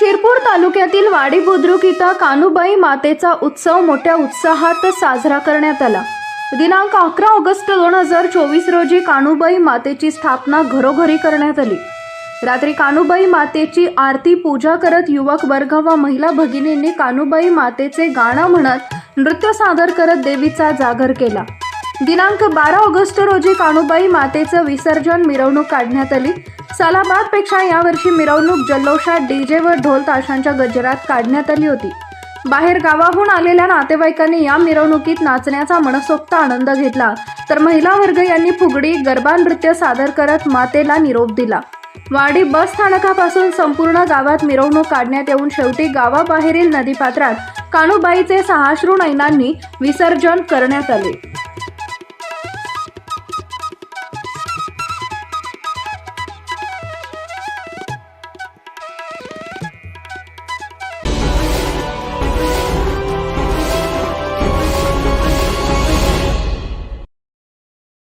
शिरपूर तालुक्यातील वाडी बुद्रुक इथं कानुबाई मातेचा उत्सव मोठ्या उत्साहात साजरा करण्यात आला. दिनांक अकरा ऑगस्ट दोन हजार चोवीस रोजी कानुबाई मातेची स्थापना घरोघरी करण्यात आली. रात्री कानुबाई मातेची आरती पूजा करत युवक वर्ग व महिला भगिनींनी कानुबाई मातेचे गाणं म्हणत नृत्य सादर करत देवीचा जागर केला. दिनांक बारा ऑगस्ट रोजी काणूबाई मातेचं विसर्जन मिरवणूक काढण्यात आली. सालाबादपेक्षा यावर्षी मिरवणूक जल्लोषात डीजे व ढोल ताशांच्या गजरात काढण्यात आली होती. बाहेर गावाहून आलेल्या नातेवाईकांनी या मिरवणुकीत नाचण्याचा मनसोक्त आनंद घेतला. तर महिला वर्ग यांनी फुगडी गरबा नृत्य सादर करत मातेला निरोप दिला. वाडी बस स्थानकापासून संपूर्ण गावात मिरवणूक काढण्यात येऊन शेवटी गावाबाहेरील नदीपात्रात काणूबाईचे सहाश्रू नैनांनी विसर्जन करण्यात आले.